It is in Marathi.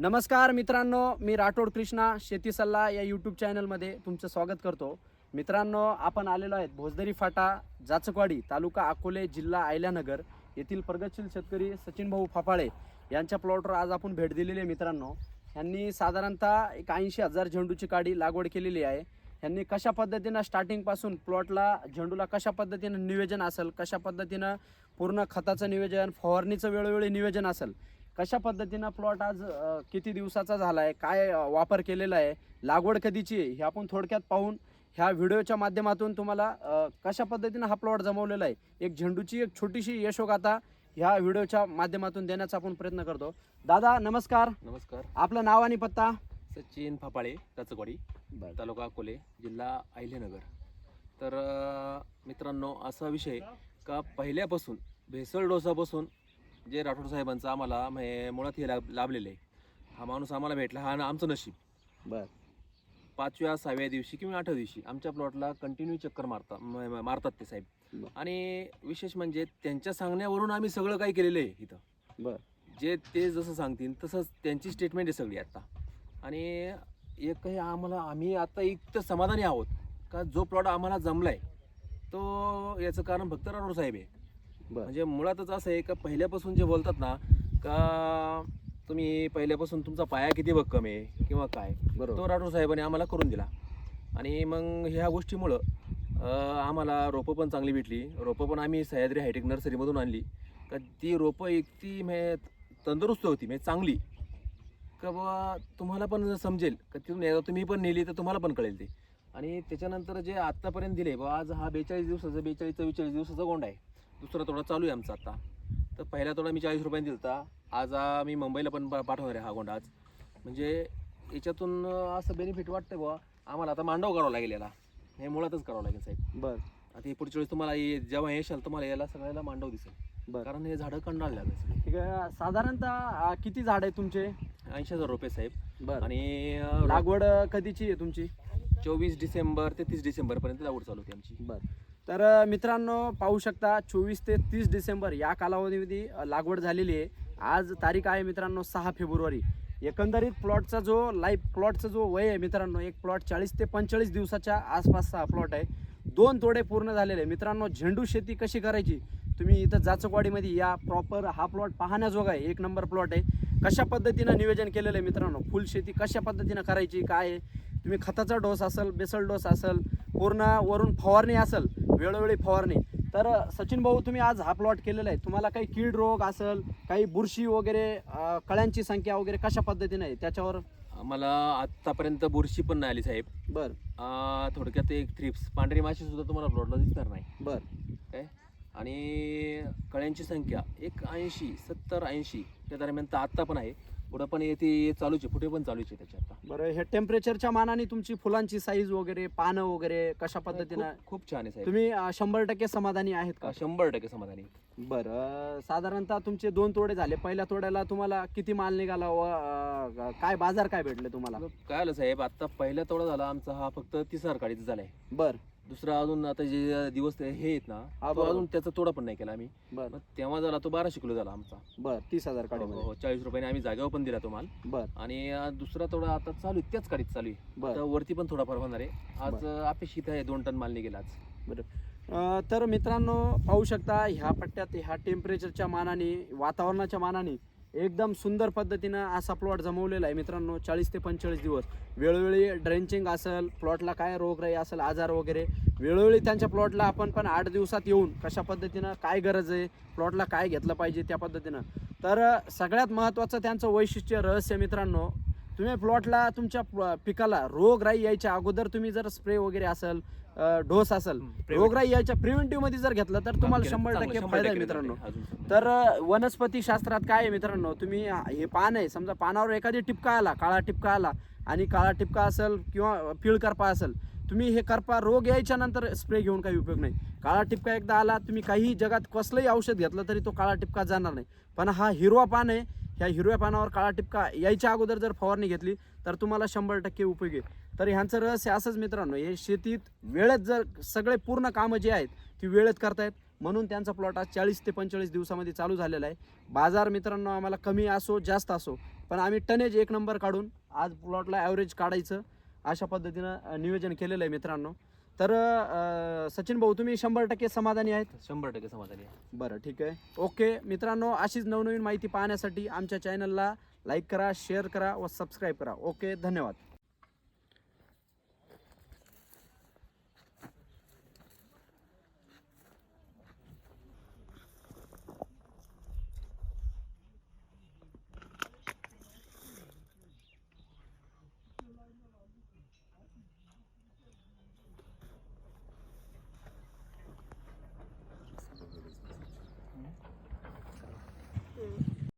नमस्कार मित्रांनो मी राठोड कृष्णा शेती सल्ला या यूट्यूब चॅनलमध्ये तुमचं स्वागत करतो. मित्रांनो आपण आलेलो आहेत भोजदरी फाटा जाचकवाडी तालुका अकोले जिल्हा आयल्यानगर येथील प्रगतशील शेतकरी सचिन भाऊ फाफाळे यांच्या प्लॉटवर आज आपण भेट दिलेली आहे मित्रांनो. यांनी साधारणतः एक ऐंशी हजार झेंडूची काडी लागवड केलेली आहे. यांनी कशा पद्धतीनं स्टार्टिंगपासून प्लॉटला झेंडूला कशा पद्धतीनं नियोजन असेल कशा पद्धतीनं पूर्ण खताचं नियोजन फवारणीचं वेळोवेळी नियोजन असेल कशा पद्धतीनं प्लॉट आज अ, किती दिवसाचा झाला आहे काय अ, वापर केलेला आहे लागवड कधीची आहे हे आपण थोडक्यात पाहून ह्या व्हिडिओच्या माध्यमातून तुम्हाला अ, कशा पद्धतीनं हा प्लॉट जमवलेला आहे एक झेंडूची एक छोटीशी यशोगाथा ह्या व्हिडिओच्या माध्यमातून देण्याचा आपण प्रयत्न करतो. दादा नमस्कार. नमस्कार. आपलं नाव आणि पत्ता? सचिन फापाळे टाचकवाडी तालुका अकोले जिल्हा अहिल्यानगर. तर अं, मित्रांनो असा विषय का पहिल्यापासून भेसळ डोसापासून जे राठोड साहेबांचं आम्हाला म्हणजे मुळात हे लाभ लाभलेलं आहे. हा माणूस आम्हाला भेटला हा आमचं नशीब. बर. पाचव्या सहाव्या दिवशी किंवा आठव्या दिवशी आमच्या प्लॉटला कंटिन्यू चक्कर मारता म- म- मारतात ते साहेब. बर. आणि विशेष म्हणजे त्यांच्या सांगण्यावरून आम्ही सगळं काही केलेलं आहे इथं. बर. जे ते जसं सांगतील तसंच त्यांची स्टेटमेंट आहे सगळी आता. आणि एक काही आम्हाला आम्ही आता इतकं समाधानी आहोत का जो प्लॉट आम्हाला जमलाय तो याचं कारण फक्त राठोड साहेब आहे. म्हणजे मुळातच असं आहे का पहिल्यापासून जे बोलतात ना का तुम्ही पहिल्यापासून तुमचा पाया किती भक्कम आहे किंवा काय बरोबर. तो राठोड साहेबांनी आम्हाला करून दिला. आणि मग ह्या गोष्टीमुळं आम्हाला रोपं पण चांगली भेटली. रोपं पण आम्ही सह्याद्री हायटेक नर्सरीमधून आणली. का ती रोपं इतकी म्हणजे तंदुरुस्त होती म्हणजे चांगली. का बाबा तुम्हाला पण समजेल. का तिथून एकदा तुम्ही पण नेली तर तुम्हाला पण कळेल ते. आणि त्याच्यानंतर जे आत्तापर्यंत दिले बाबा आज हा बेचाळीस दिवसाचा बेचाळीस चव्वेचाळीस दिवसाचा गोंडा आहे. दुसरा तोडा चालू आहे आमचा आता. तर पहिला तोडा मी चाळीस रुपयांनी दिलता. आज हा मी मुंबईला पण पाठवणार आहे हा गोंडा आज. म्हणजे याच्यातून असं बेनिफिट वाटतं बुवा. आम्हाला आता मांडव करावा लागेल याला. हे मुळातच करावं लागेल साहेब. बर. आता हे पुढच्या वेळेस तुम्हाला ये- जेव्हा येशाल तुम्हाला याला सगळ्याला मांडव दिसेल. बर. कारण हे झाडं कंडाळ लागेल ठीक आहे साधारणतः किती झाड आहे तुमचे? ऐंशी हजार रुपये साहेब. बर. आणि लागवड कधीची आहे तुमची? चोवीस डिसेंबर ते तीस डिसेंबरपर्यंत लागवड चालू होती आमची. बर. तर मित्रांनो पाहू शकता चोवीस ते तीस डिसेंबर या कालावधीमध्ये लागवड झालेली आहे. आज तारीख आहे मित्रांनो सहा फेब्रुवारी. एकंदरीत प्लॉटचा जो लाईफ प्लॉटचा जो वय आहे मित्रांनो एक प्लॉट चाळीस ते पंचेचाळीस दिवसाच्या आसपासचा हा प्लॉट आहे. दोन तोडे पूर्ण झालेले आहे मित्रांनो झेंडू शेती कशी करायची? तुम्ही इथं जाचकवाडीमध्ये या प्रॉपर हा प्लॉट पाहण्याजोगा आहे. एक नंबर प्लॉट आहे. कशा पद्धतीनं नियोजन केलेलं आहे मित्रांनो? फुल शेती कशा पद्धतीनं करायची? काय आहे? तुम्ही खताचा डोस असेल बेसल डोस असेल पूर्ण वरून फवारणी असेल वेळोवेळी फवारणी. तर सचिन भाऊ तुम्ही आज हा प्लॉट केलेला आहे. तुम्हाला काही कीड रोग असेल काही बुरशी वगैरे कळ्यांची संख्या वगैरे कशा पद्धतीने आहे? त्याच्यावर आम्हाला आतापर्यंत बुरशी पण नाही आली साहेब. बर. थोडक्यात एक थ्रिप्स पांढरी माशी सुद्धा तुम्हाला प्लॉटला दिसणार नाही. बर. काय? आणि कळ्यांची संख्या एक ऐंशी सत्तर ऐंशी त्या दरम्यान तर आत्ता पण आहे. पुढं पण येते चालूच आहे पुढे पण चालूच आहे त्याच्या आता. बरं हे टेम्परेचरच्या मानाने तुमची फुलांची साईज वगैरे पानं वगैरे कशा पद्धतीनं खूप- खूप छान आहे साहेब. तुम्ही अं, शंभर टक्के समाधानी आहेत का? शंभर टक्के समाधानी बरं साधारणतः तुमचे दोन तोडे झाले. पहिल्या तोड्याला तुम्हाला किती माल निघाला व अं, काय बाजार काय भेटले तुम्हाला? काय आलं साहेब आता पहिला तोडा झाला आमचा हा फक्त तिसरा काढीचा झालाय. बर. दुसरा अजून आता जे दिवस ते हे आहेत ना हा, तो बरोबर. अजून त्याचा तोडा पण नाही केला आम्ही. बर. मग तेव्हा झाला तो बाराशे किलो झाला आमचा. बर तीस हजार हो, काढे हो, चाळीस रुपयाने आम्ही जागेवर पण दिला तो माल. बर. आणि अं, दुसरा तोडा आता चालू आहे त्याच काढीत चालू आहे. बर. वरती पण थोडाफार होणार आहे. आज अं, अपेक्षित आहे दोन टन माल निघेल आज. अ, तर मित्रांनो पाहू शकता ह्या पट्ट्यात ह्या टेम्परेचरच्या मानाने वातावरणाच्या मानाने एकदम सुंदर पद्धतीनं असा प्लॉट जमवलेला आहे मित्रांनो चाळीस ते पंचेचाळीस दिवस. वेळोवेळी ड्रेंचिंग असेल प्लॉटला काय रोगराई असेल आजार वगैरे वेळोवेळी त्यांच्या प्लॉटला आपण पण आठ दिवसात येऊन कशा पद्धतीनं काय गरज आहे प्लॉटला काय घेतलं पाहिजे त्या पद्धतीनं. तर सगळ्यात महत्त्वाचं त्यांचं वैशिष्ट्य रहस्य मित्रांनो तुम्ही प्लॉटला तुमच्या पिकाला रोगराई यायच्या अगोदर तुम्ही जर स्प्रे वगैरे असेल डोस असेल रोगराई यायच्या प्रिव्हेंटिव्हमध्ये जर घेतलं तर तुम्हाला शंभर टक्के फायदा आहे मित्रांनो. तर वनस्पती शास्त्रात काय आहे मित्रांनो तुम्ही हे पान आहे समजा पानावर एखादी टिपका आला काळा टिपका आला आणि काळा टिपका असेल किंवा पिळ करपा असेल तुम्ही हे करपा रोग यायच्या नंतर स्प्रे घेऊन काही उपयोग नाही. काळा टिपका एकदा आला तुम्ही काही जगात कसलंही औषध घेतलं तरी तो काळा टिपका जाणार नाही. पण हा हिरवा पान आहे ह्या हिरव्या पानावर काळा टिपका यायच्या अगोदर जर फवारणी घेतली तर तुम्हाला शंभर टक्के उपयोग आहे. तर ह्यांचं रहस्य असंच मित्रांनो हे शेतीत वेळेत जर सगळे पूर्ण कामं जे आहेत ती वेळेत करतायत. म्हणून त्यांचा प्लॉट आज चाळीस ते पंचेचाळीस दिवसामध्ये चालू झालेला आहे. बाजार मित्रांनो आम्हाला कमी असो जास्त असो. पण आम्ही टनेज एक नंबर काढून आज प्लॉटला ॲव्हरेज काढायचं. अशा पद्धतीनं नियोजन केलेलं आहे मित्रांनो. तर अ, सचिन भाऊ तुम्ही शंभर टक्के समाधानी आहेत? शंभर टक्के समाधानी आहे. बरं ठीक आहे. ओके मित्रांनो अशीच नवनवीन माहिती पाहण्यासाठी आमच्या चॅनलला लाईक करा शेअर करा व सबस्क्राईब करा. ओके धन्यवाद.